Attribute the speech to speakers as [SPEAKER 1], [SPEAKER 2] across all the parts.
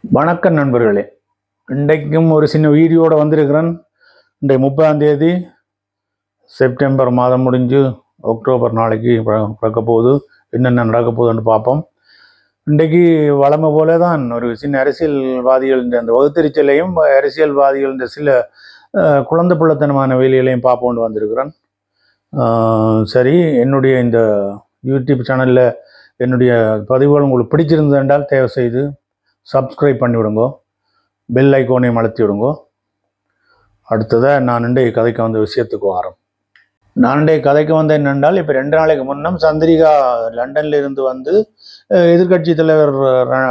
[SPEAKER 1] வணக்கம் நண்பர்களே. இன்றைக்கும் ஒரு சின்ன வீடியோட வந்திருக்கிறேன். இன்றைக்கு முப்பதாம் தேதி செப்டம்பர் மாதம் முடிஞ்சு அக்டோபர் நாளைக்கு பிற- பிறக்க போகுது. என்னென்ன நடக்க போகுதுன்னு பார்ப்போம். இன்றைக்கு வளமை போல தான் ஒரு சின்ன அரசியல்வாதிகள் அந்த வகுத்தறிச்சலையும் அரசியல்வாதிகள் சில குழந்தை பிள்ளைத்தனமான வேலைகளையும் பார்ப்போன்னு வந்திருக்கிறேன். சரி என்னுடைய இந்த யூடியூப் சேனலில் என்னுடைய பதிவுகள் உங்களுக்கு பிடிச்சிருந்ததென்றால் தயவு செய்து சப்ஸ்கிரைப் பண்ணி விடுங்கோ பெல் ஐக்கோனையும் அழுத்தி விடுங்கோ அடுத்ததாக நான் இன்றைய கதைக்கு வந்த விஷயத்துக்கு வாரம். நான் இன்றைய கதைக்கு வந்த என்னென்றால் இப்போ ரெண்டு நாளைக்கு முன்னம் சந்திரிகா லண்டன்ல இருந்து வந்து எதிர்கட்சி தலைவர் ர-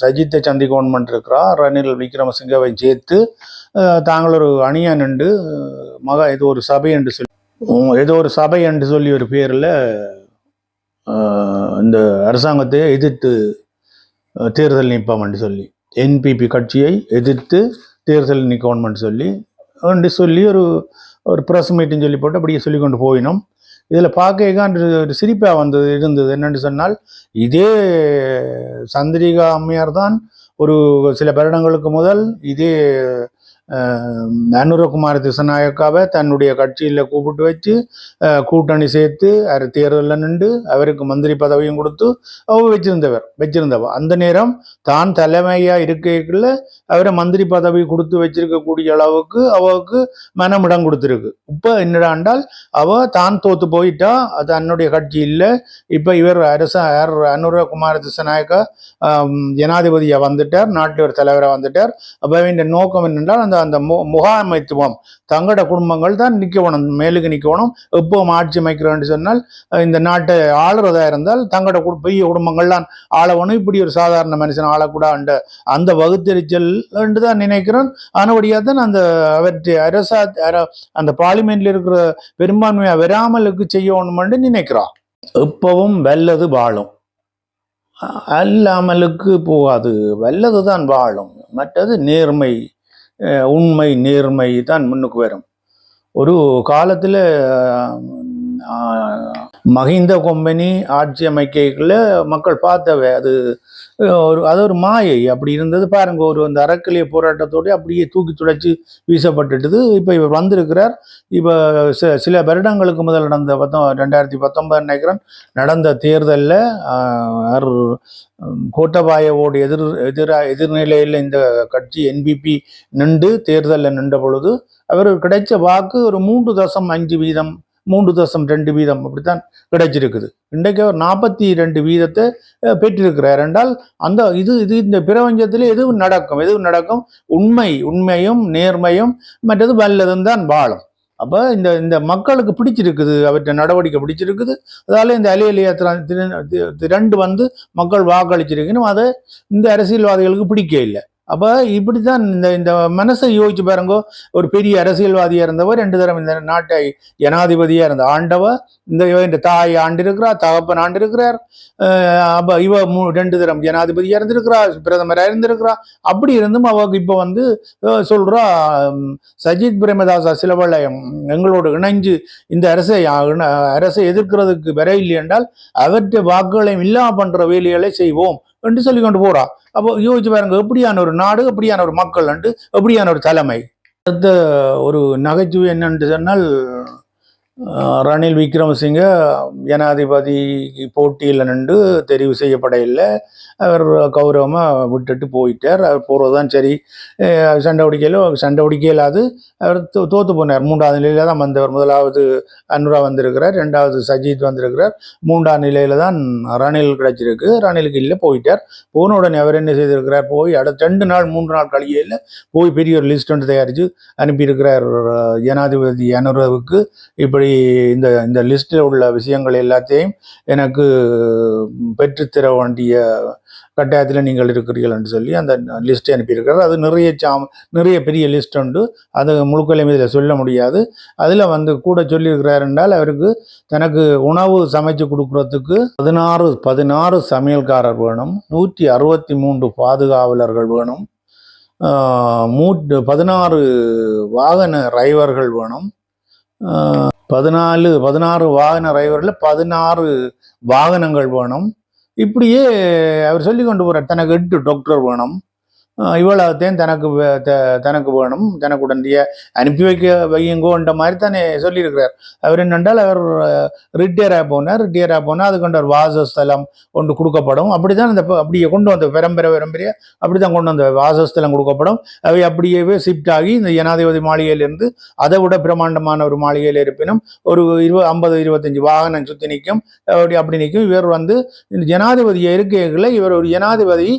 [SPEAKER 1] சஜித்தை சந்திக்கோன்மெண்ட் இருக்கிறா ரணில் விக்ரமசிங்கவை சேர்த்து தாங்கள் ஒரு அணியா நின்று மகா ஏதோ ஒரு சபை என்று சொல்லி ஏதோ ஒரு சபை என்று சொல்லி ஒரு பேரில் இந்த அரசாங்கத்தை எதிர்த்து தேர்தல் நிற்போம்னு சொல்லி என்பிபி கட்சியை எதிர்த்து தேர்தல் நிற்கணும்னு சொல்லி என்று சொல்லி ஒரு ஒரு ப்ரெஸ் மீட்டிங் சொல்லி போட்டு அப்படியே சொல்லி கொண்டு போயினோம். இதில் பார்க்க ஒரு சிரிப்பாக வந்தது இருந்தது. என்னென்னு சொன்னால் இதே சந்திரிகா அம்மையார் தான் ஒரு சில வருடங்களுக்கு முதல் இதே அனுரகுமார் திசநாயக்காவை தன்னுடைய கட்சியில் கூப்பிட்டு வச்சு கூட்டணி சேர்த்து அவர் தேர்தலில் நின்று அவருக்கு மந்திரி பதவியும் கொடுத்து அவ வச்சிருந்தவர் வச்சிருந்தவர் அந்த நேரம் தான் தலைமையாக இருக்கைக்குள்ள அவரை மந்திரி பதவி கொடுத்து வச்சிருக்கக்கூடிய அளவுக்கு அவருக்கு மனமிடம் கொடுத்துருக்கு. இப்போ என்னடாண்டால் அவ தான் தோத்து போயிட்டா அது தன்னுடைய கட்சி இல்லை. இப்போ இவர் அரச அனுரகுமார் திசநாயக்கா ஜனாதிபதியாக ஜனாதிபதியா வந்துட்டார் நாட்டு ஒரு தலைவராக வந்துட்டார். அப்போ வேண்டிய நோக்கம் என்னென்றால் அந்த அந்த மு முகாமைத்துவம். தங்களோட குடும்பங்கள் தான் நிற்கணும் மேலுக்கு நிற்கணும் எப்போ ஆட்சி அமைக்கிறோன்னு சொன்னால் இந்த நாட்டை ஆளுறதா இருந்தால் தங்களோட கு- பெரிய குடும்பங்கள்லாம் ஆளவனும் இப்படி ஒரு சாதாரண மனுஷன் ஆளக்கூடாது அந்த வகுத்தறிச்சல் என்று தான் நினைக்கிறேன் ஆனபடியாக தான் அந்த அவற்றை அரசா அர- அந்த பார்லிமெண்ட்ல இருக்கிற பெரும்பான்மையா வராமலுக்கு செய்யணும்னு நினைக்கிறான். எப்பவும் வல்லது வாழும். அல்லாமலுக்கு போகாது. வல்லது தான் வாழும். மற்றது நேர்மை உண்மை நேர்மை தான் முன்னுக்கு வரும். ஒரு காலத்தில் மஹிந்த கொம்பனி ஆட்சி அமைக்கைக்குள்ள மக்கள் பார்த்தவை. அது ஒரு அது ஒரு மாயை. அப்படி இருந்தது பாருங்க ஒரு அந்த அறக்கலிய போராட்டத்தோடு அப்படியே தூக்கி துடைச்சி வீசப்பட்டுட்டுது. இப்போ இவர் வந்திருக்கிறார். இப்போ சி சில வருடங்களுக்கு முதல் நடந்த பத்தொ ரெண்டாயிரத்தி பத்தொன்பது நினைக்கிறேன் நடந்த தேர்தலில் கோட்டபாயவோடு எதிர் எதிரா எதிர்நிலையில் இந்த கட்சி என்பிபி நின்று தேர்தலில் நின்ற பொழுது அவர் கிடைச்ச வாக்கு ஒரு மூன்று தசம் அஞ்சு வீதம் மூன்று தசம் ரெண்டு வீதம் அப்படித்தான் கிடைச்சிருக்குது. இன்றைக்கு அவர் நாற்பத்தி ரெண்டு வீதத்தை பெற்றிருக்கிறார் என்றால் அந்த இது இது இந்த பிரபஞ்சத்தில் எதுவும் நடக்கும் எதுவும் நடக்கும்? உண்மை உண்மையும் நேர்மையும் மற்றது வல்லதும் தான் வாழும். அப்போ இந்த இந்த மக்களுக்கு பிடிச்சிருக்குது அவற்றை நடவடிக்கை பிடிச்சிருக்குது. அதால் இந்த அலையலியா திரண்டு வந்து மக்கள் வாக்களிச்சிருக்கணும். அதை இந்த அரசியல்வாதிகளுக்கு பிடிக்க இல்லை. அப்போ இப்படி தான் இந்த இந்த மனசை யோசிச்சு பாருங்கோ. ஒரு பெரிய அரசியல்வாதியாக இருந்தவர் ரெண்டு தரம் இந்த நாட்டை ஜனாதிபதியாக இருந்த ஆண்டவ இந்த இந்த தாய் ஆண்டிருக்கிறார் தகப்பன் ஆண்டிருக்கிறார். அப்போ இவ மூ- ரெண்டு தரம் ஜனாதிபதியாக இருந்திருக்கிறா பிரதமராக இருந்திருக்கிறா. அப்படி இருந்தும் அவருக்கு இப்போ வந்து சொல்கிறா சஜித் பிரேமதாசா சிலவளை எங்களோடு இணைஞ்சு இந்த அரசை அரசை எதிர்க்கிறதுக்கு வர இல்லை என்றால் அவற்றை வாக்குகளையும் இல்லாம பண்ணுற வேலைகளை செய்வோம். என்று சொல்லி கொண்டு போறா. அப்போ யோசிச்சு பாருங்க எப்படியான ஒரு நாடு எப்படியான ஒரு மக்கள் என்று எப்படியான ஒரு தலைமை? அடுத்த ஒரு நகைச்சுவை என்னன்னு சொன்னால் ரணில் விக்ரமசிங்க ஜனாதிபதி போட்டியில் நின்று தெரிவு செய்யப்பட இல்லை. அவர் கௌரவமாக விட்டுட்டு போயிட்டார். அவர் போகிறது தான் சரி சண்டை பிடிக்கலோ சண்டை பிடிக்கலாது அவர் தோ தோற்று போனார். மூன்றாவது நிலையில் தான் வந்தவர். முதலாவது அனுரா வந்திருக்கிறார். ரெண்டாவது சஜித் வந்திருக்கிறார். மூன்றாம் நிலையில் தான் ரணில் கிடச்சிருக்கு. ரணிலுக்கு இல்லை போயிட்டார். போன உடனே அவர் என்ன செய்திருக்கிறார்? போய் அடுத்த ரெண்டு நாள் மூன்று நாள் கழியில் போய் பெரிய ஒரு லிஸ்ட் ஒன்று தயாரித்து அனுப்பியிருக்கிறார் ஜனாதிபதி அனுராவுக்கு. இப்படி இந்த இந்த லிஸ்ட்டில் உள்ள விஷயங்கள் எல்லாத்தையும் எனக்கு பெற்றுத்தர வேண்டிய கட்டாயத்தில் நீங்கள் இருக்கிறீர்கள் என்று சொல்லி அந்த லிஸ்ட்டை அனுப்பியிருக்கிறார். அது நிறைய சாம் நிறைய பெரிய லிஸ்ட் உண்டு. அது முழுக்கலையும் இதில் சொல்ல முடியாது. அதில் வந்து கூட சொல்லியிருக்கிறார் என்றால் அவருக்கு தனக்கு உணவு சமைச்சு கொடுக்குறதுக்கு பதினாறு பதினாறு சமையல்காரர் வேணும். நூற்றி அறுபத்தி மூன்று பாதுகாவலர்கள் வேணும். மூ பதினாறு வாகன டிரைவர்கள் வேணும். பதினாலு பதினாறு வாகன டிரைவரில் பதினாறு வாகனங்கள் வேணும். இப்படியே அவர் சொல்லி கொண்டு போகிற தனக்கு எட்டு டாக்டர் வேணும். இவ்வளவுத்தையும் தனக்கு தனக்கு வேணும் தனக்கு உடனடிய அனுப்பி வைக்க வையுங்கோன்ற மாதிரி தானே சொல்லியிருக்கிறார். அவர் என்னென்றால் அவர் ரிட்டையராக போனார் ரிட்டையராக போனால் அது ஒரு வாசஸ்தலம் ஒன்று கொடுக்கப்படும். அப்படிதான் அந்த அப்படியே கொண்டு வந்த பெரம்பரை பெரம்பரையா அப்படி தான் கொண்டு வந்த வாசஸ்தலம் கொடுக்கப்படும். அவை அப்படியே ஷிஃப்ட் ஆகி இந்த ஜனாதிபதி மாளிகையிலிருந்து அதை விட பிரமாண்டமான ஒரு மாளிகையில் இருப்பினும் ஒரு இருபது ஐம்பது இருபத்தஞ்சு வாகனம் சுற்றி நிற்கும். அப்படி அப்படி நிற்கும். இவர் வந்து இந்த ஜனாதிபதி இருக்கைகளை இவர் ஒரு ஜனாதிபதி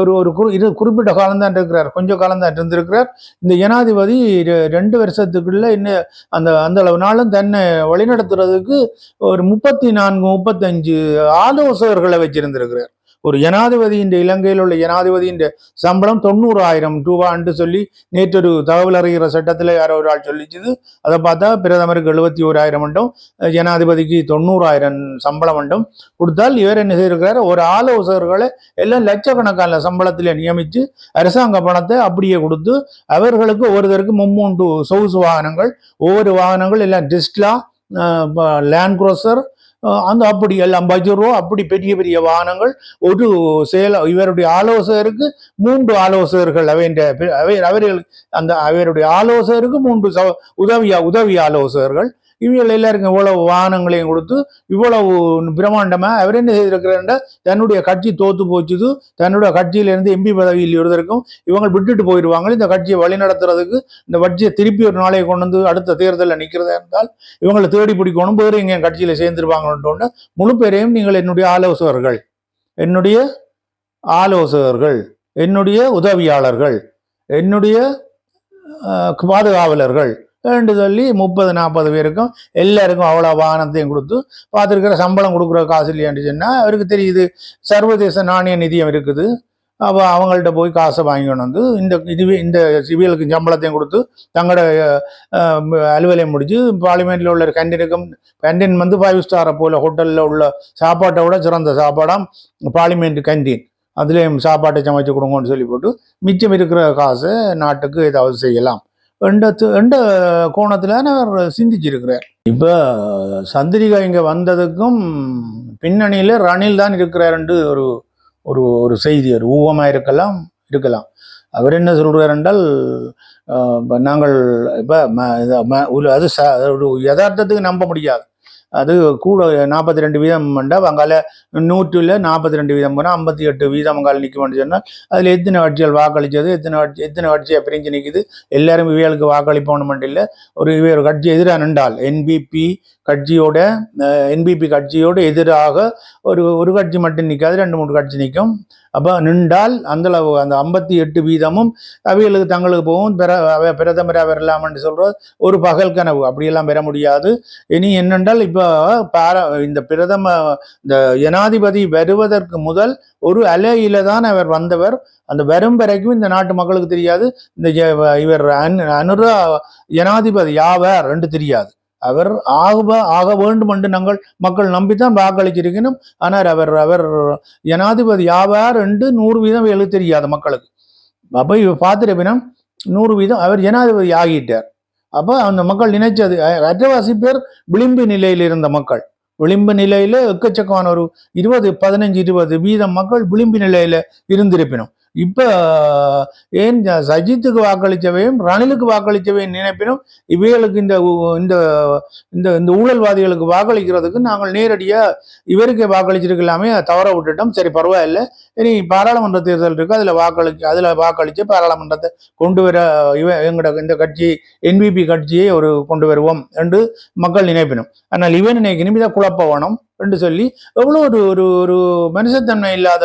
[SPEAKER 1] ஒரு ஒரு குறி குறிப்பிட்ட காலம் தான் இருக்கிறார் கொஞ்சம் காலம் தான் இருந்திருக்கிறார் இந்த ஜனாதிபதி ரெ- ரெண்டு வருஷத்துக்குள்ள இன்னும் அந்த அந்த அளவு நாளும் தன்னை வழிநடத்துறதுக்கு ஒரு முப்பத்தி நான்கு முப்பத்தஞ்சு ஆலோசகர்களை வச்சிருந்திருக்கிறார். ஒரு ஜனாதிபதியின் இலங்கையில் உள்ள ஜனாதிபதியின் சம்பளம் தொண்ணூறாயிரம் ரூபான்னு சொல்லி நேற்று ஒரு தகவல் அறிகிற சட்டத்தில் யாரோ ஒரு ஆள் சொல்லிச்சுது. அதை பார்த்தா பிரதமருக்கு எழுபத்தி ஓராயிரம் மட்டும் ஜனாதிபதிக்கு தொண்ணூறாயிரம் சம்பளம் மட்டும் கொடுத்தால் இவர் என்ன செய்திருக்கிறார்? ஒரு ஆலோசகர்களை எல்லாம் லட்சக்கணக்கான சம்பளத்தில் நியமித்து அரசாங்க பணத்தை அப்படியே கொடுத்து அவர்களுக்கு ஒருத்தருக்கு மும்மூன்று சொகுசு வாகனங்கள் ஒவ்வொரு வாகனங்கள் எல்லாம் டிஸ்ட்லா லேண்ட் குரோசர் அந்த அப்படி எல்லாம் பஜ்ரோ அப்படி பெரிய பெரிய வாகனங்கள் ஒரு செயல இவருடைய ஆலோசகருக்கு மூன்று ஆலோசகர்கள் அவைன்ற அவை அவர்கள் அந்த அவருடைய ஆலோசகருக்கு மூன்று ச- உதவி உதவி ஆலோசகர்கள். இவங்க எல்லாருக்கும் இவ்வளவு வாகனங்களையும் கொடுத்து இவ்வளவு பிரம்மாண்டமா அவர் என்ன செய்திருக்கிறாண்ட தன்னுடைய கட்சி தோத்து போச்சுது தன்னுடைய கட்சியிலேருந்து எம்பி பதவியில் இருந்திருக்கும் இவங்க விட்டுட்டு போயிடுவாங்க இந்த கட்சியை வழிநடத்துறதுக்கு இந்த கட்சியை திருப்பி ஒரு நாளைக்கு கொண்டு வந்து அடுத்த தேர்தலில் நிற்கிறதா இருந்தால் இவங்களை தேடி பிடிக்கணும் வேறு எங்க கட்சியில சேர்ந்துருவாங்கன்னு முழு பேரையும் நீங்கள் என்னுடைய ஆலோசகர்கள் என்னுடைய ஆலோசகர்கள் என்னுடைய உதவியாளர்கள் என்னுடைய பாதுகாவலர்கள் என்று சொல்லி முப்பது நாற்பது பேருக்கும் எல்லாருக்கும் அவ்வளோ வாகனத்தையும் கொடுத்து பார்த்துருக்கிற சம்பளம் கொடுக்குற காசு இல்லையான்னு சொன்னால் அவருக்கு தெரியுது. சர்வதேச நாணய நிதியம் இருக்குது. அப்போ அவங்கள்ட்ட போய் காசை வாங்கிக்கணும் வந்து இந்த இதுவே இந்த சிவியலுக்கு சம்பளத்தையும் கொடுத்து தங்களோட அலுவலையும் முடிச்சு பார்லிமெண்ட்டில் உள்ள கேன்டீனுக்கும் கேன்டீன் வந்து ஃபைவ் ஸ்டாரை போல் ஹோட்டலில் உள்ள சாப்பாட்டை விட சிறந்த சாப்பாடாம் பார்லிமெண்ட் கேன்டீன் அதுலேயும் சாப்பாட்டை சமைச்சு கொடுங்கன்னு சொல்லி போட்டு மிச்சம் இருக்கிற காசை நாட்டுக்கு ஏதாவது செய்யலாம். எந்த து- கோணத்தில் அவர் சிந்திச்சிருக்கிறார். இப்போ சந்திரிகா இங்கே வந்ததுக்கும் பின்னணியில் ரணில் தான் இருக்கிறாருன்று ஒரு ஒரு ஒரு செய்தி ஒரு ஊகமாக இருக்கலாம் இருக்கலாம். அவர் என்ன சொல்கிறார் என்றால் நாங்கள் இப்போ அது ச- ஒரு யதார்த்தத்துக்கு நம்ப முடியாது. அது கூட நாற்பத்தி ரெண்டு வீதம் பண்ணால் அங்கால நூற்றில் நாற்பத்தி ரெண்டு வீதம் போனால் ஐம்பத்தி எட்டு வீதம் அங்கால நிற்கும்னு சொன்னால் அதில் எத்தனை கட்சிகள் வாக்களித்தது எத்தனை கட்சி எத்தனை கட்சியை பிரிஞ்சு நிற்குது? எல்லாரும் இவைகளுக்கு வாக்களிப்போன்னு மட்டும் இல்லை. ஒரு இவை ஒரு கட்சி எதிராக நின்றால் என்பிபி கட்சியோட என்பிபி கட்சியோட எதிராக ஒரு ஒரு கட்சி மட்டும் நிற்காது ரெண்டு மூணு கட்சி நிற்கும் அப்போ நின்றால் அந்த அளவு அந்த ஐம்பத்தி எட்டு வீதமும் அவைகளுக்கு தங்களுக்கு போகும். பெற அவை பிரதமராக வரலாம்னு சொல்கிறது ஒரு பகல் கனவு அப்படியெல்லாம் பெற முடியாது. இனி என்னென்றால் இப்போ பார இந்த பிரதம இந்த ஜனாதிபதி வருவதற்கு முதல் ஒரு அலையில தான் அவர் வந்தவர். அந்த வரும் வரைக்கும் இந்த நாட்டு மக்களுக்கு தெரியாது. இந்த இவர் அனுரா ஜனாதிபதி யாவர் ரெண்டு தெரியாது. அவர் ஆக ஆக வேண்டும் என்று நாங்கள் மக்கள் நம்பித்தான் வாக்களிச்சிருக்கணும் ஆனால் அவர் அவர் ஜனாதிபதி ஆவார் என்று நூறு வீதம் எழுத தெரியாது மக்களுக்கு. அப்போ இவர் பார்த்துருப்பினம் நூறு வீதம் அவர் ஜனாதிபதி ஆகிட்டார். அப்போ அந்த மக்கள் நினைச்சது அற்றவாசி பேர் விளிம்பு நிலையில் இருந்த மக்கள். விளிம்பு நிலையில எக்கச்சக்கமான ஒரு இருபது பதினஞ்சு இருபது வீதம் மக்கள் விளிம்பு நிலையில இருந்திருப்பினும். இப்ப ஏன் சஜித்துக்கு வாக்களிச்சவையும் ரணிலுக்கு வாக்களிச்சவையும் நினைப்பினும் இவைகளுக்கு இந்த இந்த இந்த இந்த ஊழல்வாதிகளுக்கு வாக்களிக்கிறதுக்கு நாங்கள் நேரடியா இவருக்கே வாக்களிச்சிருக்கலாமே தவற விட்டுட்டோம். சரி பரவாயில்ல. இனி பாராளுமன்ற தேர்தல் இருக்கு. அதுல வாக்களிச்சு அதுல வாக்களிச்சு பாராளுமன்றத்தை கொண்டு வர இவ எங்கட இந்த கட்சி என்பிபி கட்சியை ஒரு கொண்டு வருவோம் என்று மக்கள் நினைப்பினும். ஆனால் இவன் நினைக்கணும் இதை குழப்ப வேணும் என்று சொல்லி எவ்வளோ ஒரு ஒரு ஒரு மனுஷத்தன்மை இல்லாத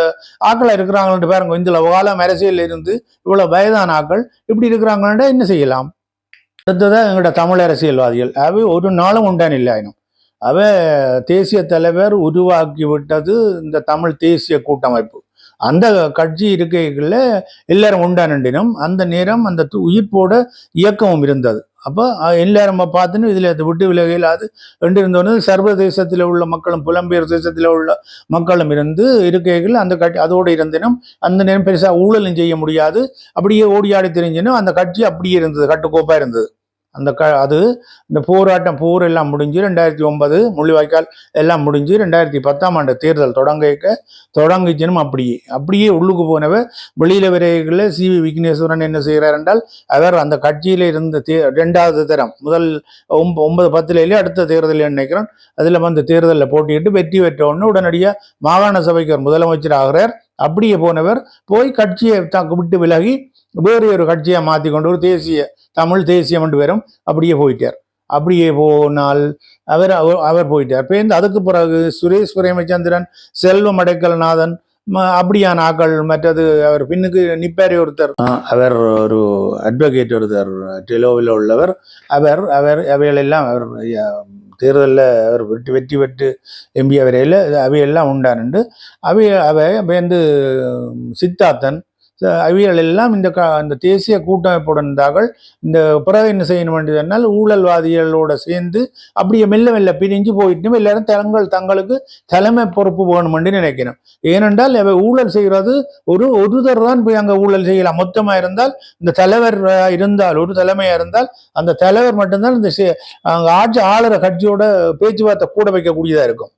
[SPEAKER 1] ஆக்கள் இருக்கிறாங்கன்ட்டு பாருங்க. இந்த காலம் அரசியல் இருந்து இவ்வளவு வயதான ஆக்கள் இப்படி இருக்கிறாங்கன்னா என்ன செய்யலாம்? அடுத்ததான் எங்களோட தமிழ் அரசியல்வாதிகள். அவை ஒரு நாளும் உண்டான் இல்லாயினும் அவ தேசிய தலைவர் உருவாக்கி விட்டது இந்த தமிழ் தேசிய கூட்டமைப்பு. அந்த கட்சி இருக்கைகளில் எல்லாரும் உண்டானினும் அந்த நேரம் அந்த து- உயிர்ப்போட இயக்கமும் இருந்தது. அப்போ எல்லாரும் பார்த்துன்னு இதில் அதை விட்டு விலகையிலாது ரெண்டு இருந்தோன்னு சர்வதேசத்தில் உள்ள மக்களும் புலம்பெயர் தேசத்தில் உள்ள மக்களும் இருந்து இருக்கைகள் அந்த கட்சி அதோடு இருந்தினும் அந்த நேரம் பெருசாக ஊழலும் செய்ய முடியாது. அப்படியே ஓடியாடி தெரிஞ்சினும் அந்த கட்சி அப்படியே இருந்தது கட்டுக்கோப்பாக இருந்தது. அந்த க அது இந்த போராட்டம் போர் எல்லாம் முடிஞ்சு ரெண்டாயிரத்தி ஒன்பது முள்ளிவாய்க்கால் எல்லாம் முடிஞ்சு ரெண்டாயிரத்தி பத்தாம் ஆண்டு தேர்தல் தொடங்க தொடங்குச்சினும் அப்படியே. அப்படியே உள்ளுக்கு போனவ வெளியில விரைவில் சி வி விக்னேஸ்வரன் என்ன செய்கிறார் என்றால் அவர் அந்த கட்சியில் இருந்த தே ரெண்டாவது தரம் முதல் ஒம்ப ஒன்பது பத்துலேயே அடுத்த தேர்தல் நினைக்கிறேன் அதில் வந்து தேர்தலில் போட்டியிட்டு வெற்றி பெற்ற உடனடியாக மாகாண சபைக்கு முதலமைச்சர் ஆகிறார். அப்படியே போனவர் போய் கட்சியை தாக்கு விட்டு விலகி வேறு ஒரு கட்சியை மாற்றி கொண்டு ஒரு தேசிய தமிழ் தேசியம் என்று வரும் அப்படியே போயிட்டார். அப்படியே போனால் அவர் அவர் அவர் போயிட்டார். பேருந்து அதுக்கு பிறகு சுரேஷ் பிரேமச்சந்திரன் செல்வம் அடைக்கல்நாதன் ம- அப்படியான ஆக்கள் மற்றது அவர் பின்னுக்கு நிப்பாரி ஒருத்தர். அவர் ஒரு அட்வொகேட் ஒருத்தர் டெலோவில் உள்ளவர். அவர் அவர் அவைகளெல்லாம் அவர் தேர்தலில் அவர் வெற்றி வெற்றி பெற்று எம்பி அவரையில் அவையெல்லாம் உண்டானுண்டு அவை அவை வந்து சித்தார்த்தன் இந்த அவியல் எல்லாம் இந்த க இந்த தேசிய கூட்டமைப்புடன் இருந்தார்கள் இந்த பிறகு என்ன செய்யணும் வேண்டியதுனால் ஊழல்வாதிகளோட சேர்ந்து அப்படியே மெல்ல மெல்ல பிரிஞ்சு போயிட்டு எல்லாரும் தங்கள் தங்களுக்கு தலைமை பொறுப்பு வேணுமென்று நினைக்கணும் ஏனென்றால் அவை ஊழல் செய்கிறது ஒரு ஒருதர் தான் போய் அங்கே ஊழல் செய்யலாம். மொத்தமாக இருந்தால் இந்த தலைவர் இருந்தால் ஒரு தலைமையாக இருந்தால் அந்த தலைவர் மட்டும்தான் இந்த சி- ஆட்சி ஆளுற கட்சியோட பேச்சுவார்த்தை கூட வைக்கக்கூடியதாக இருக்கும்.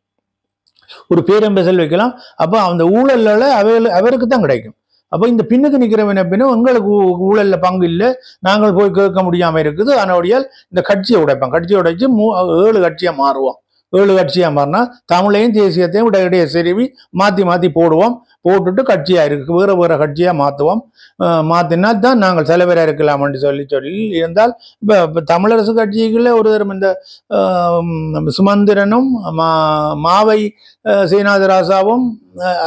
[SPEAKER 1] ஒரு பேரம்பேசல் வைக்கலாம். அப்போ அந்த ஊழல்ல அவைகள் அவருக்கு தான் கிடைக்கும். அப்போ இந்த பின்னுக்கு நிற்கிறவன் பின்னும் எங்களுக்கு ஊழலில் பங்கு இல்லை. நாங்கள் போய் கேட்க முடியாமல் இருக்குது. அதனோடையால் இந்த கட்சியை உடைப்போம் கட்சியை உடைச்சு மூ ஏழு கட்சியாக மாறுவோம் ஏழு கட்சியாக மாறினா தமிழையும் தேசியத்தையும் விட இடையே செருவி மாற்றி மாற்றி போடுவோம். போட்டுட்டு கட்சியாக இருக்கு. வேறு வேறு கட்சியாக மாற்றுவோம் மாற்றினா தான் நாங்கள் தலைவராக இருக்கலாம்னு சொல்லி சொல்லி இருந்தால் இப்போ இப்போ தமிழரசு கட்சிகளில் ஒரு தரம் இந்த சுமந்திரனும் மா மாவை சீனாதராசாவும்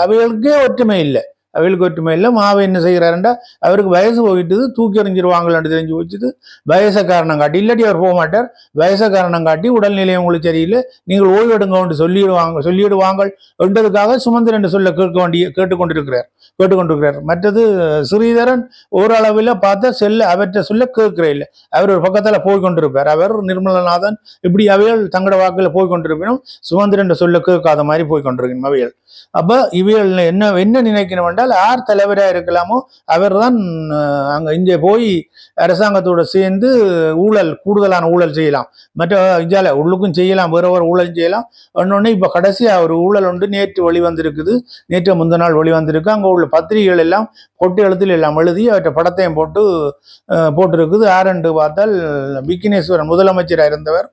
[SPEAKER 1] அவைகளுக்கே ஒற்றுமை இல்லை. அவைகளுக்கு ஒற்றுமை இல்லை மாவை என்ன செய்கிறாருண்டா? அவருக்கு வயசு போயிட்டுது தூக்கி எறிஞ்சிருவாங்களான்னு தெரிஞ்சு வச்சுட்டு வயசை காரணம் காட்டி இல்லாட்டி அவர் போக மாட்டார். வயசை காரணம் காட்டி உடல்நிலை உங்களுக்கு சரியில்லை நீங்கள் ஓய்வு எடுங்கன்னு சொல்லிடுவாங்க சொல்லிடுவாங்க என்றதுக்காக சுமந்திரன் சொல்ல கேட்க வேண்டிய கேட்டுக்கொண்டிருக்கிறார் கேட்டுக்கொண்டிருக்கிறார். மற்றது ஸ்ரீதரன் ஓரளவில் பார்த்தா செல்ல அவற்றை சொல்ல கேட்கிற இல்லை. அவர் ஒரு பக்கத்தில் போய் கொண்டிருப்பார். அவர் நிர்மலநாதன் இப்படி அவைகள் தங்கட வாக்கில் போய் கொண்டிருப்பினும் சுமந்திரன் சொல்ல கேட்காத மாதிரி போய் கொண்டிருக்கணும் அப்ப இவர்கள் என்ன என்ன நினைக்கணும் என்றால் யார் தலைவராக இருக்கலாமோ அவர்தான் தான் அங்க இங்கே போய் அரசாங்கத்தோட சேர்ந்து ஊழல் கூடுதலான ஊழல் செய்யலாம். மற்ற இஞ்சால உள்ளுக்கும் செய்யலாம் வேற ஒரு ஊழல் செய்யலாம். ஒன்னொன்று இப்போ கடைசியாக ஒரு ஊழல் ஒன்று நேற்று வெளிவந்திருக்குது. நேற்று முந்த நாள் வெளிவந்திருக்கு. அங்கே உள்ள பத்திரிகைகள் எல்லாம் பொட்டு எழுத்தில் எல்லாம் எழுதி அவற்றை படத்தையும் போட்டு போட்டிருக்குது. ஆரண்டு பார்த்தால் விக்னேஸ்வரன் முதலமைச்சராக இருந்தவர்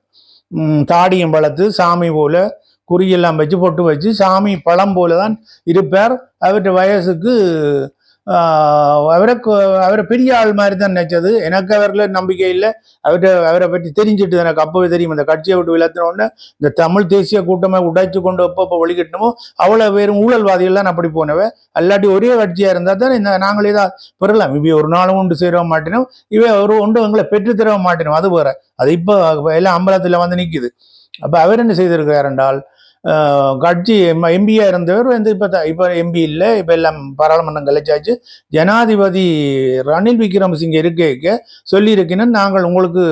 [SPEAKER 1] தாடியும் வளர்த்து சாமி போல குறியெல்லாம் வச்சு பொட்டு வச்சு சாமி பழம் போல தான் இருப்பார். அவர்கிட்ட வயசுக்கு அவரை அவரை பெரிய ஆள் மாதிரி தான் நினைச்சது. எனக்கு அவரில் நம்பிக்கை இல்லை. அவர்கிட்ட அவரை பற்றி தெரிஞ்சுட்டு எனக்கு அப்போவே தெரியும். இந்த கட்சியை விட்டு விளத்தினோடனே இந்த தமிழ் தேசிய கூட்டமை உடைச்சு கொண்டு எப்போ வெளிக்கிட்டணுமோ அவ்வளோ வெறும் ஊழல்வாதிகள் தான் அப்படி போனவை. அல்லாட்டி ஒரே கட்சியாக இருந்தால் தான் இந்த நாங்களே தான் பெறலாம். இவ ஒரு நாளும் ஒன்று சேர மாட்டினோம். இவ ஒரு ஒன்று எங்களை பெற்று தர மாட்டினோம். அது வேற. அது இப்போ எல்லாம் அம்பலத்தில் வந்து நிற்கிது அப்போ அவர் என்ன செய்திருக்கிறார் என்றால் கட்சி எம்பியா இருந்தவர் வந்து இப்போ இப்போ எம்பி இல்லை இப்போ எல்லாம் பாராளுமன்றம் கலைச்சாச்சு. ஜனாதிபதி ரணில் விக்ரமசிங்கே இருக்க சொல்லியிருக்கணும் நாங்கள் உங்களுக்கு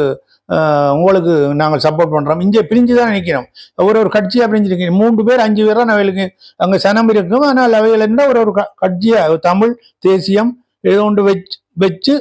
[SPEAKER 1] உங்களுக்கு நாங்கள் சப்போர்ட் பண்றோம். இங்கே பிரிஞ்சு தான் நிற்கிறோம் ஒரு ஒரு கட்சியாக பிரிஞ்சிருக்கீங்க. மூன்று பேர் அஞ்சு பேர் தான் அவைகளுக்கு அங்கே சனம் இருக்கும். ஆனால் அவைகள் என்ன ஒரு ஒரு க- கட்சியா தமிழ் தேசியம் ஏதோ ஒன்று வச்சு வச்சு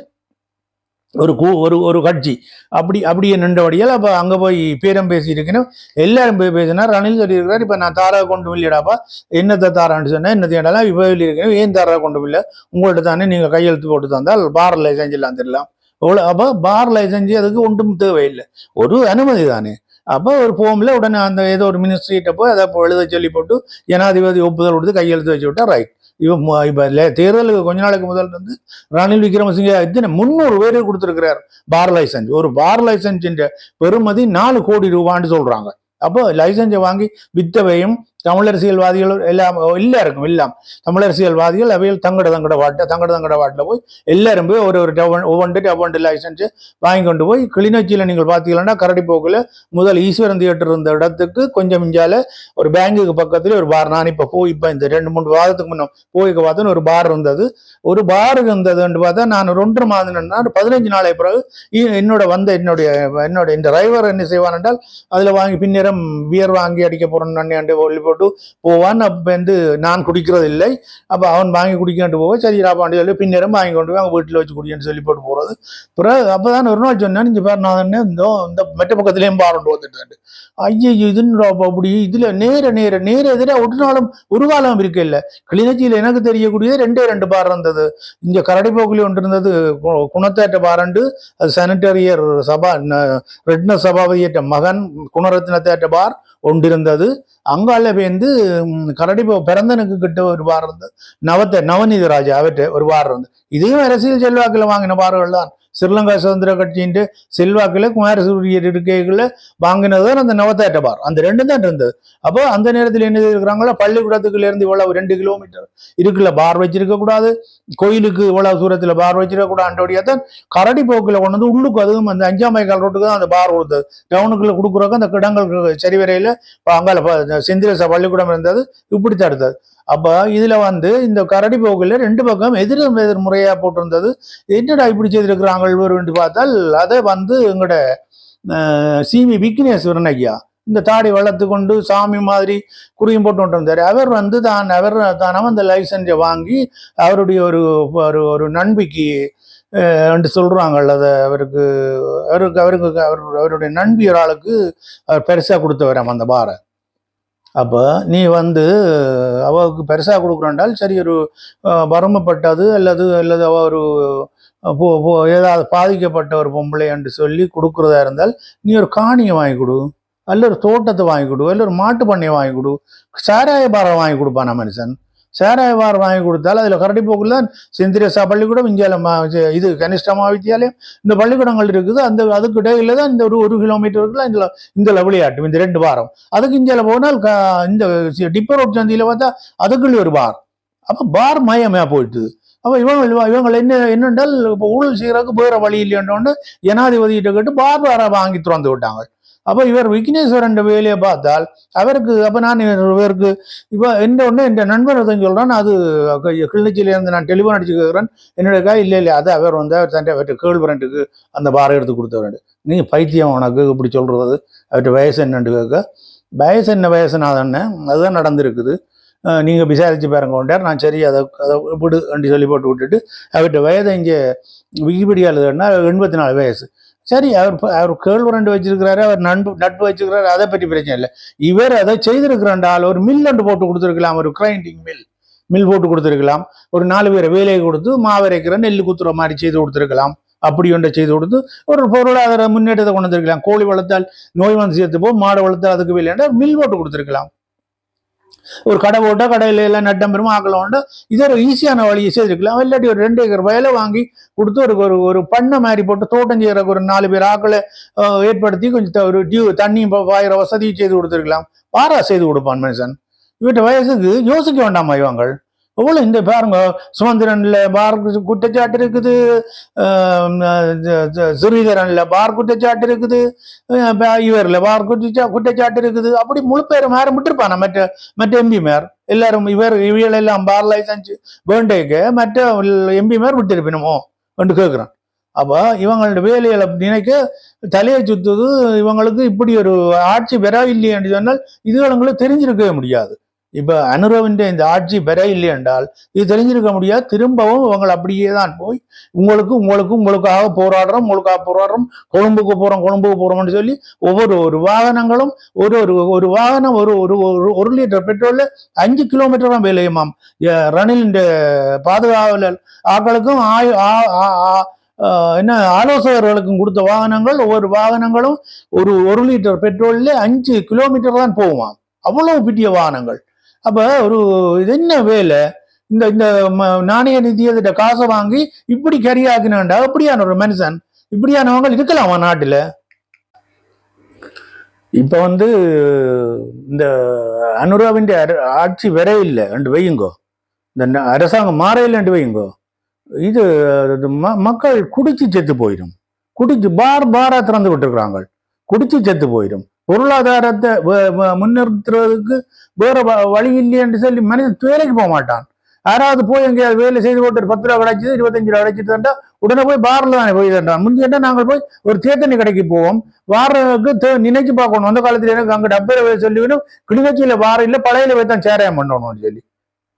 [SPEAKER 1] ஒரு கூ ஒரு ஒரு கட்சி. அப்படி அப்படியே நின்றபடியால் அப்போ அங்கே போய் பேரம் பேசியிருக்கணும். எல்லாரும் போய் பேசினா ரணில் சொல்லியிருக்கிறார் இப்போ நான் தாரா கொண்டு இல்லைடாப்பா என்னத்தை தாரான்னு சொன்னேன். என்ன தேடலாம் இப்போ இருக்கணும் ஏன் தாரா கொண்டு இல்லை உங்கள்கிட்ட தானே நீங்கள் கையெழுத்து போட்டு தந்தால் பார் லைசன்ஸ் எல்லாம் தெரியலாம் எவ்வளோ அப்போ பார் லைசன்ஸ் அதுக்கு ஒன்றும் தேவையில்லை. ஒரு அனுமதி தானே. அப்போ ஒரு ஃபோமில் உடனே அந்த ஏதோ ஒரு மினிஸ்ட்ரிகிட்ட போய் அதை எழுத சொல்லி போட்டு ஜனாதிபதி ஒப்புதல் கொடுத்து கையெழுத்து வச்சு விட்டா ரைட் இவன் இப்போ தேர்தலுக்கு கொஞ்ச நாளைக்கு முதல் வந்து ரணில் விக்ரமசிங்கே இத்தனை முந்நூறு பேருக்கு கொடுத்துருக்கிறார் பார் லைசன்ஸ். ஒரு பார் லைசன்ஸ் பெறுமதி நாலு கோடி ரூபான்னு சொல்றாங்க. அப்போ லைசன்ஸை வாங்கி வித்தவையும் தமிழரசியல்வாதிகள் எல்லாம் எல்லாருக்கும் எல்லாம். தமிழரசியல்வாதிகள் அவையில் தங்கட தங்கட வாட்டை தங்கட தங்கட வாட்டில் போய் எல்லாரும் போய் ஒரு ஒரு டவன் ஒவ்வொன்று டவன் லைசன்ஸ் வாங்கி கொண்டு போய் கிளிநொச்சியில் நீங்கள் பார்த்தீங்கன்னா கரடிப்போக்கில் முதல் ஈஸ்வரன் தியேட்டர் இருந்த இடத்துக்கு கொஞ்சம் மிஞ்சால ஒரு பேங்குக்கு பக்கத்துல ஒரு பார். நான் இப்போ போய் இப்போ இந்த ரெண்டு மூணு வாரத்துக்கு முன்ன போய்க்கு பார்த்தோன்னு ஒரு பார் இருந்தது. ஒரு பார் இருந்ததுன்னு பார்த்தா நான் ஒரு ஒன்றரை மாதம் பதினஞ்சு நாளை பிறகு என்னோட வந்த என்னுடைய என்னோட இந்த டிரைவர் என்ன செய்வான் என்றால் அதில் வாங்கி பின்னரம் பியர் வாங்கி அடிக்க போகிறோம் நன்னியாண்டு போட்டு போவான். அப்போ வந்து நான் குடிக்கிறது இல்லை. அப்போ அவன் வாங்கி குடிக்கிட்டு போவோம் சரி ராப்பாண்டி சொல்லி பின்னரும் வாங்கி கொண்டு போய் அவங்க வீட்டில் வச்சு குடிக்கன்னு சொல்லி போட்டு போகிறது பிறகு அப்போ தான் ஒரு நாள் சொன்னேன் இங்கே பேர் நான் என்ன இந்த இந்த மெட்ட பக்கத்துலேயும் பாருண்டு வந்துட்டு ஐயோ இதுன்றா அப்படி இதில் நேர நேர நேர எதிராக ஒரு நாளும் ஒரு காலம் இருக்கு இல்லை. கிளிநொச்சியில் எனக்கு தெரியக்கூடியது ரெண்டே ரெண்டு பார் இருந்தது. இங்கே கரடிப்போக்கில் ஒன்று இருந்தது கு- குணத்தேற்ற பாரண்டு அது சானிட்டரியர் சபா ரெட்ன சபாபதியேற்ற மகன் குணரத்னத்தேற்ற பார் ஒன்று இருந்தது. அங்கால பேந்து கரடிப்போ கரடி பிறந்தனுக்கு கிட்ட ஒரு பார் இருந்தது. நவத்த நவநீத ராஜா அவற்றை ஒரு பார் இருந்தது. இதையும் அரசியல் செல்வாக்கில் வாங்கின பார்கள் தான் ஸ்ரீலங்கா சுதந்திர கட்சியின் செல்வாக்கில் குமாரசூரியர் இருக்கைகளில் வாங்கினது தான் அந்த நவத்தேட்ட பார். அந்த ரெண்டும் தான் இருந்தது. அப்போ அந்த நேரத்தில் என்ன இருக்கிறாங்களோ பள்ளிக்கூடத்துக்குள்ள இருந்து இவ்வளவு ரெண்டு கிலோமீட்டர் இருக்குல்ல பார் வச்சிருக்க கூடாது. கோயிலுக்கு இவ்வளவு தூரத்தில் பார் வச்சிருக்க தான் கரடி போக்கில் கொண்டு வந்து உள்ளுக்கு அதுவும் அந்த அஞ்சாம் மைக்கால் ரோட்டுக்கு தான் அந்த பார் கொடுத்தது. டவுனுக்குள்ள கொடுக்குறக்கு அந்த கிடங்கள் சரிவரையில் அங்கே அங்கால செந்திரச பள்ளிக்கூடம் இருந்தது. இப்படி தடுத்தது அப்போ இதில் வந்து இந்த கரடி போக்கில் ரெண்டு பக்கம் எதிர் எதிர் முறையா போட்டிருந்தது. என்னடா இப்படி செய்திருக்கிறாங்க என்று பார்த்தால் அதை வந்து எங்களோட சிவி விக்னேஸ்வரன் ஐயா இந்த தாடி வளர்த்து கொண்டு சாமி மாதிரி குறியும் போட்டு கொண்டு வந்தார் அவர் வந்து தான் அவர் தானம் அந்த லைசன்ஸை வாங்கி அவருடைய ஒரு ஒரு ஒரு நண்பிக்கு என்று சொல்றாங்கல்ல அதை அவருக்கு அவருக்கு அவருக்கு அவர் அவருடைய நண்பி ஒரு ஆளுக்கு அவர் பெருசாக கொடுத்தவராம் அந்த பாரை அப்போ நீ வந்து அவளுக்கு பெருசாக கொடுக்குறாண்டால் சரி ஒரு அஹ், வறுமைப்பட்டது அல்லது அல்லது அவள் ஒரு போ போ ஏதாவது பாதிக்கப்பட்ட ஒரு பொம்பளை என்று சொல்லி கொடுக்குறதா இருந்தால் நீ ஒரு காணியை வாங்கி கொடு அல்ல ஒரு தோட்டத்தை வாங்கி கொடு அல்ல ஒரு மாட்டு பண்ணையை வாங்கி கொடு சாராய பாரம் வாங்கி கொடுப்பானா மனுஷன்? சாராய வாங்கி கொடுத்தால் அதில் கரடி போக்குல செந்திரசா பள்ளிக்கூடம் இந்தியாவில் இது கனிஷ்டமா வித்தியாலயம் இந்த பள்ளிக்கூடங்கள் இருக்குது. அந்த அதுக்கு இடையில தான் இந்த ஒரு ஒரு கிலோமீட்டருக்குள்ள இந்த இந்த விளையாட்டு இந்த ரெண்டு வாரம். அதுக்கு இந்தியாவில் போனால் இந்த டிப்பர் ரோட் சந்தியில் பார்த்தா அதுக்குள்ளே ஒரு பார். அப்போ பார் மயமாக போயிட்டுது அப்போ இவங்க இவங்க என்ன என்னென்றால் இப்போ ஊழல் செய்கிறதுக்கு வேறு வழி இல்லைன்றோன்னு ஜனாதிபதிகிட்ட கேட்டு பார் வேற வாங்கி திறந்து விட்டாங்க. அப்போ இவர் விக்னேஸ்வரன் வேலையை பார்த்தால் அவருக்கு அப்போ நான் இவருக்கு இப்போ எந்த ஒன்று என் நண்பர் ஒருத்தன் சொல்கிறான் அது கிளிநொச்சியிலேருந்து நான் டெலிஃபோன் அடிச்சு கேட்குறேன் என்னோடக்கா இல்லை இல்லை அது அவர் வந்து அவர் தண்டை அவர்கிட்ட கேள்வரண்ட்டுக்கு அந்த பாரை எடுத்து கொடுத்தவரண்டு. நீ பைத்தியம் உனக்கு இப்படி சொல்கிறது அவர்கிட்ட வயசு என்னன்னு கேட்க வயசு என்ன வயசு நான் தானே அதுதான் நடந்திருக்குது. நீங்கள் விசாரித்து பாருங்க கொண்டார் நான் சரி அதை அதை விடு அப்படி சொல்லி போட்டு விட்டுட்டு அவர்கிட்ட வயதை இங்கே விக்கிபீடியாவில் எண்பத்தி நாலு வயசு. சரி அவர் அவர் அவர் கேழ்வரண்டு வச்சிருக்கிறாரு அவர் நண்பு நட்பு வச்சிருக்கிறாரு அதை பற்றி பிரச்சனை இல்லை. இவர் அதை செய்திருக்கிறாண்ட ஆள் ஒரு மில் ஒன்று போட்டு கொடுத்துருக்கலாம் ஒரு கிரைண்டிங் மில் மில் போட்டு கொடுத்துருக்கலாம். ஒரு நாலு பேரை வேலையை கொடுத்து மாவரைக்கிற நெல் குத்துற மாதிரி செய்து கொடுத்துருக்கலாம். அப்படி ஒன்றை செய்து கொடுத்து ஒரு பொருளாதார முன்னேற்றத்தை கொண்டு வந்திருக்கலாம். கோழி வளர்த்தால் நோய் வந்து சேர்த்து போ மாடு வளர்த்தால் அதுக்கு வேலையாண்டா மில் போட்டு கொடுத்துருக்கலாம். ஒரு கடை போட்டால் கடையில எல்லாம் நட்டம் பெரும் ஆக்கலாம் இது ஒரு ஈஸியான வழியை செய்திருக்கலாம். இல்லாட்டி ஒரு ரெண்டு ஏக்கர் வயலை வாங்கி கொடுத்து ஒரு ஒரு ஒரு பண்ணை மாதிரி போட்டு தோட்டம் செய்யறதுக்கு ஒரு நாலு பேர் ஆக்களை ஏற்படுத்தி கொஞ்சம் ஒரு டியூ தண்ணி ப- வசதி செய்து கொடுத்துருக்கலாம். பாரா செய்து கொடுப்பான் மனுஷன். இவற்ற வயசுக்கு யோசிக்க வேண்டாம் இவங்கள் எவ்வளோ இந்த பாருங்க சுமந்திரன்ல பார் குற்றச்சாட்டு இருக்குது ஸ்ரீதரனில் பார் குற்றச்சாட்டு இருக்குது அஹ் இவர்ல பார் குற்றச்சா குற்றச்சாட்டு இருக்குது. அப்படி முழு பேர் மேரம் விட்டுருப்பான மற்ற மற்ற எம்பி மேர்? எல்லாரும் இவர் இவியல் எல்லாம் பார் லைசன்ஸ் வேண்டேக்கு மற்ற எம்பி மேர் விட்டிருப்பினமோ? என்று கேட்குறான் அப்போ இவங்களோட வேலைகளை நினைக்க தலையை சுத்துது இவங்களுக்கு இப்படி ஒரு ஆட்சி பெற இல்லையே என்று சொன்னால் இதுகளுங்களுக்கு தெரிஞ்சிருக்கவே முடியாது. இப்போ அனுரவின் இந்த ஆட்சி பெற இல்லை என்றால் இது தெரிஞ்சிருக்க முடியாது. திரும்பவும் இவங்க அப்படியே தான் போய் உங்களுக்கு உங்களுக்கு உங்களுக்காக போராடுறோம் உங்களுக்காக போராடுறோம் கொழும்புக்கு போகிறோம் கொழும்புக்கு போகிறோம்னு சொல்லி ஒவ்வொரு ஒரு வாகனங்களும் ஒரு ஒரு ஒரு வாகனம் ஒரு ஒரு ஒரு- ஒரு லிட்டர் பெட்ரோலில் அஞ்சு கிலோமீட்டர் தான் வேலையுமாம். எ- ரணிலின் பாதுகாவலர் ஆக்களுக்கும் ஆயு- ஆ- என்ன ஆலோசகர்களுக்கும் கொடுத்த வாகனங்கள் ஒவ்வொரு வாகனங்களும் ஒரு ஒரு லிட்டர் பெட்ரோலில் அஞ்சு கிலோமீட்டர் தான் போகுமாம். அவ்வளவு பெரிய வாகனங்கள். அப்போ ஒரு இது என்ன வேலை? இந்த இந்த ம- நாணய நிதியத்திட்ட காசை வாங்கி இப்படி கரியாக்கினாண்டா அப்படியான ஒரு மனுஷன் இப்படியானவங்க இருக்கலாமா நாட்டில்? இப்போ வந்து இந்த அனுராவின் ஆட்சி வர இல்லை என்று வையுங்கோ. இந்த அரசாங்கம் மாறையில் ரெண்டு வையுங்கோ. இது இது ம- மக்கள் குடிச்சு செத்து போயிடும். குடிச்சு பார் பாரா திறந்து விட்டுருக்குறாங்க. குடிச்சு செத்து போயிடும். பொருளாதாரத்தை முன்னிறுத்துறதுக்கு வேற வ- வழி இல்லையென்று சொல்லி மனிதன் வேலைக்கு போக மாட்டான். யாராவது போய் எங்கேயாவது வேலை செய்து போட்டு ஒரு பத்து ரூபா கிடைச்சது இருபத்தஞ்சு ரூபா கிடைச்சிட்டு உடனே போய் பாரில் தானே போய் தண்டான் முந்தியட்டா நாங்கள் போய் ஒரு தேத்தண்ணி கடைக்கு போவோம். வாரக்கு நினைச்சு பார்க்கணும். அந்த காலத்துல எனக்கு அங்கே டப்பையில சொல்லிவிடும். கிளிநொச்சியில வாரம் இல்லை பழையில போய் தான் சேராயம் பண்ணணும்னு சொல்லி.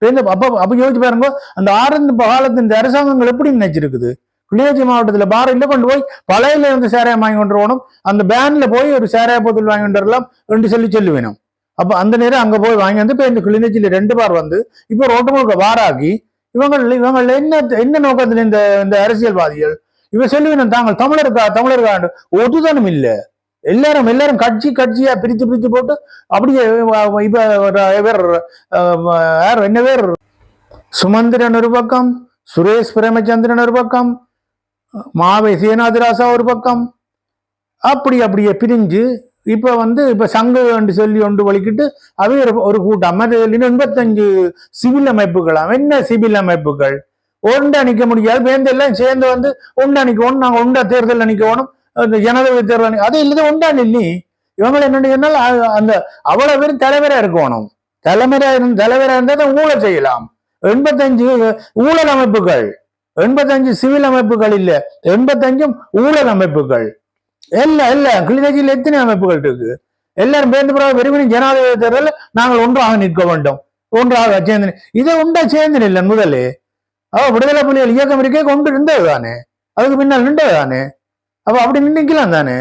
[SPEAKER 1] அப்போ அப்போ அப்ப அப்ப யோசிச்சு பாருங்க அந்த ஆரம்ப காலத்து இந்த அரசாங்கங்கள் எப்படி நினைச்சிருக்குது? கிளிநொச்சி மாவட்டத்துல பார் கொண்டு போய் பழையில இருந்து சேரையை வாங்கி கொண்டு வரணும் அந்த பேனில் போய் ஒரு சேராய போத்தல் வாங்கி கொண்டு வரலாம் என்று சொல்லி சொல்லுவேணும் அப்ப அந்த நேரம் அங்க போய் வாங்கி வந்து இப்போ இந்த கிளிநொச்சியில் ரெண்டு பார் வந்து இப்போ ரோட்டு முழுக்க வாராகி இவங்க இவங்க என்ன என்ன நோக்கத்துல இந்த இந்த அரசியல்வாதிகள்? இவ சொல்லுவேன் தாங்கள் தமிழருக்கா தமிழருக்கா ஒட்டுதானம் இல்லை. எல்லாரும் எல்லாரும் கட்சி கட்சியா பிரிச்சு பிரிச்சு போட்டு அப்படியே இப்ப இவர் யார் என்ன பேர்? சுமந்திரன் ஒரு பக்கம் சுரேஷ் பிரேமச்சந்திரன் ஒரு பக்கம் மாவை சீனாதிராசா ஒரு பக்கம். அப்படி அப்படியே பிரிஞ்சு இப்போ வந்து இப்போ சங்கு என்று சொல்லி ஒன்று வலிக்கிட்டு அவை ஒரு ஒரு கூட்டம். அது எண்பத்தஞ்சு சிவில் அமைப்புகளாம். என்ன சிவில் அமைப்புகள்? ஒன்றா நிக்க முடியாது. வேந்தெல்லாம் சேர்ந்து வந்து ஒன்றா நிக்கணும் நாங்கள் ஒன்றா தேர்தல் நிக்கணும் அந்த ஜனதவி தேர்தல் அது இல்லது ஒன்றா நில்லி இவங்களை என்ன சொன்னால் அந்த அவ்வளோ பேரும் தலைவராக இருக்கணும். தலைவரா இருந்து தலைவராக இருந்தால் தான் ஊழல் செய்யலாம். எண்பத்தஞ்சு ஊழல் அமைப்புகள். எண்பத்தஞ்சு சிவில் அமைப்புகள் இல்லை. எண்பத்தஞ்சும் ஊழல் அமைப்புகள். எல்லாம் எல்லாம் கிளிநொச்சியில் எத்தனை அமைப்புகள் இருக்கு? எல்லாரும் பேருந்து பிறகு விரும்பின ஜனாதிபதி தேர்தலில் நாங்கள் ஒன்றாக நிற்க வேண்டும். ஒன்றாக சேர்ந்து இதை உண்டா சேர்ந்து இல்லை முதலே? அவ விடுதலை புலிகள் இயக்கம் இருக்கே கொண்டு நின்றது தானே? அதுக்கு பின்னால் நின்றது தானே? அப்ப அப்படி நின்றுக்கலாம் தானே?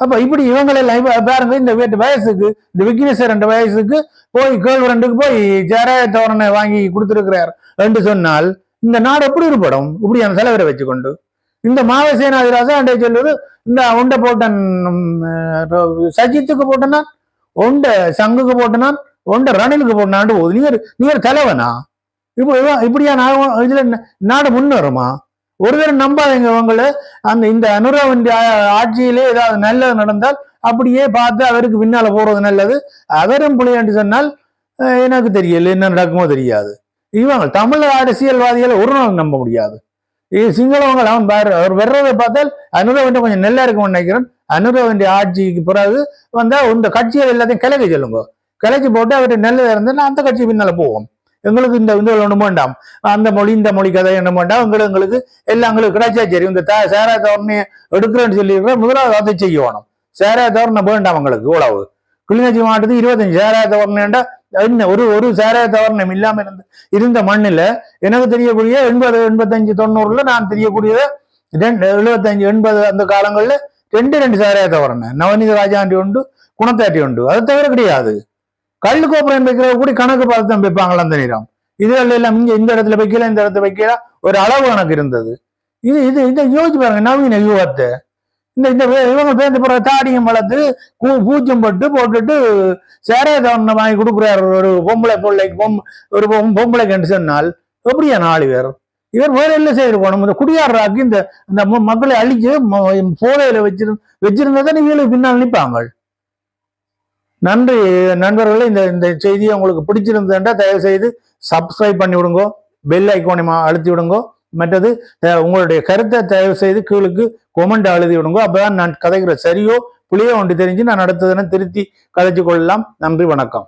[SPEAKER 1] அப்ப இப்படி இவங்களெல்லாம் இப்ப பாருங்க இந்த வீட்டு வயசுக்கு இந்த விக்னேஸ்வர் ரெண்டு வயசுக்கு போய் கேள்வி ரெண்டுக்கு போய் ஜராய தோரணை வாங்கி கொடுத்துருக்கிறார். என்று சொன்னால் இந்த நாடு எப்படி இருப்படும்? இப்படியான செலவரை வச்சுக்கொண்டு. இந்த மாவசேனாதிராசா அண்டை சொல்வது இந்த உண்டை போட்டன் சஜித்துக்கு போட்டனா உண்டை சங்குக்கு போட்டனான் உண்டை ரணிலுக்கு போட்டனான் போகுது நீங்க ஒரு தலைவனா? இப்போ இப்படியா இதுல நாடு முன்னேறுமா ஒருவேளை நம்பாதீங்க அவங்கள அந்த இந்த அனுராவின் ஆட்சியிலே ஏதாவது நல்லது நடந்தால் அப்படியே பார்த்து அவருக்கு பின்னால போறது நல்லது. அவரும் புள்ளியாண்டு சொன்னால் எனக்கு தெரியல என்ன நடக்குமோ தெரியாது. இவங்க தமிழ் அரசியல்வாதிகளை ஒரு நாள் நம்ப முடியாது. சிங்களவங்க அவன் அவர் வர்றதை பார்த்தால் அனுரவன் கொஞ்சம் நல்லா இருக்கும்னு நினைக்கிறேன். அனுரவன் ஆட்சிக்கு பிறகு வந்தா இந்த கட்சிகள் எல்லாத்தையும் கிளக்க சொல்லுங்க. கிளச்சி போட்டு அவர் நெல்ல இருந்தால் அந்த கட்சி பின்னால போவோம். எங்களுக்கு இந்த இந்த ஒன்று வேண்டாம். அந்த மொழி இந்த மொழி கதை என்ன வேண்டாம். எங்களுக்கு எங்களுக்கு எல்லாம் எங்களுக்கு கிடைச்சா சரி. இந்த சேரா தவறனையை எடுக்கிறேன்னு சொல்லியிருக்கிற முதலாவது அதை செய்யணும். சேரா தவறனை வேண்டாம் எங்களுக்கு இவ்வளவு. கிளிநொச்சி மாவட்டத்துக்கு இருபத்தஞ்சு சேரா தவறனேண்டா என்ன ஒரு ஒரு சேரா தவறனம் இல்லாம இருந்து இருந்த மண்ணில் எனக்கு தெரியக்கூடிய எண்பது எண்பத்தஞ்சு தொண்ணூறுல நான் தெரியக்கூடியது ரெண்டு எழுபத்தஞ்சு எண்பது அந்த காலங்களில் ரெண்டு ரெண்டு சேரா தவறன நவநீத ராஜாண்டி உண்டு குணத்தாட்டி உண்டு. அதை தவிர கிடையாது. கல் கோபுரம் வைக்கிற கூட கணக்கு பார்த்து தான் வைப்பாங்களா அந்த நேரம் இதுகள் எல்லாம் இங்க இந்த இடத்துல வைக்கல இந்த இடத்துல வைக்கல ஒரு அளவு கணக்கு இருந்தது. இது இது இதை யோசிச்சு பாருங்க நவீன யுவத்தை இந்த இந்த இவங்க பேருந்து போற தாடியும் வளர்த்து பூ பட்டு போட்டு போட்டுட்டு சேரதவனை வாங்கி கொடுக்குறாரு. ஒரு பொம்பளை பிள்ளைக்கு பொம் ஒரு பொம்பளை கண்டு சொன்னால் எப்படியா நாலு பேர்? இவர் வேற என்ன செய்திருக்கணும் இந்த குடியாரராக்கு இந்த இந்த மக்களை அழிச்சு போதையில வச்சிரு வச்சிருந்ததை இவங்களுக்கு பின்னால் நிற்பாங்க நன்றி நண்பர்களே இந்த இந்த செய்தியை உங்களுக்கு பிடிச்சிருந்ததுன்றா தயவு செய்து சப்ஸ்கிரைப் பண்ணி விடுங்கோ பெல் ஐக்கோனை அழுத்தி விடுங்கோ மற்றது உங்களுடைய கருத்தை தயவு செய்து கீழுக்கு கொமெண்ட் எழுதி விடுங்க. அப்பதான் நான் கதைக்கிற சரியோ புளியோ ஒன்று தெரிஞ்சு நான் அடுத்ததுன்னு திருத்தி கதைச்சு கொள்ளலாம். நன்றி வணக்கம்.